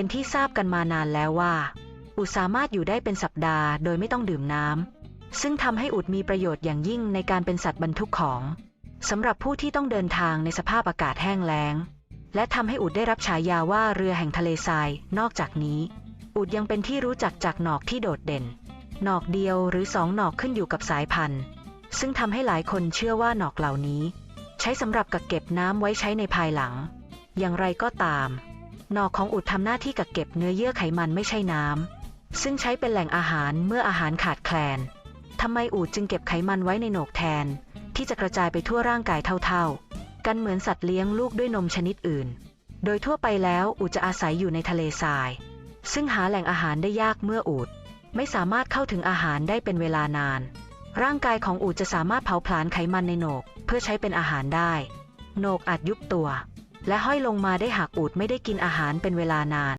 เป็นที่ทราบกันมานานแล้วว่า อุดสามารถอยู่ได้เป็นสัปดาห์โดยไม่ต้องดื่มน้ำซึ่งทำให้อุดมีประโยชน์อย่างยิ่งในการเป็นสัตว์บรรทุกของสำหรับผู้ที่ต้องเดินทางในสภาพอากาศแห้งแล้ง และทำให้อุดได้รับฉายาว่าเรือแห่งทะเลทราย นอกจากนี้ อุดยังเป็นที่รู้จักจากหนอกที่โดดเด่น หนอกเดียวหรือสองหนอกขึ้นอยู่กับสายพันธุ์ ซึ่งทำให้หลายคนเชื่อว่าหนอกเหล่านี้ ใช้สำหรับกักเก็บน้ำไว้ใช้ในภายหลัง อย่างไรก็ตาม นอกของอุดทำหน้าที่กักเก็บเนื้อเยื่อไขมันไม่ใช่น้ำ ซึ่งใช้เป็นแหล่งอาหารเมื่ออาหารขาดแคลนทำไมอูดจึงเก็บไขมันไว้ในโหนกแทน ที่จะกระจายไปทั่วร่างกายเท่าๆ กันเหมือนสัตว์เลี้ยงลูกด้วยนมชนิดอื่น โดยทั่วไปแล้วอูดจะอาศัยอยู่ในทะเลทราย ซึ่งหาแหล่งอาหารได้ยากเมื่ออูด ไม่สามารถเข้าถึงอาหารได้เป็นเวลานาน ร่างกายของอูดจะสามารถเผาผลาญไขมันในโหนก เพื่อใช้เป็นอาหารได้โหนกอาจยุบตัว และห้อยลงมาได้หากอูดไม่ได้กินอาหารเป็นเวลานาน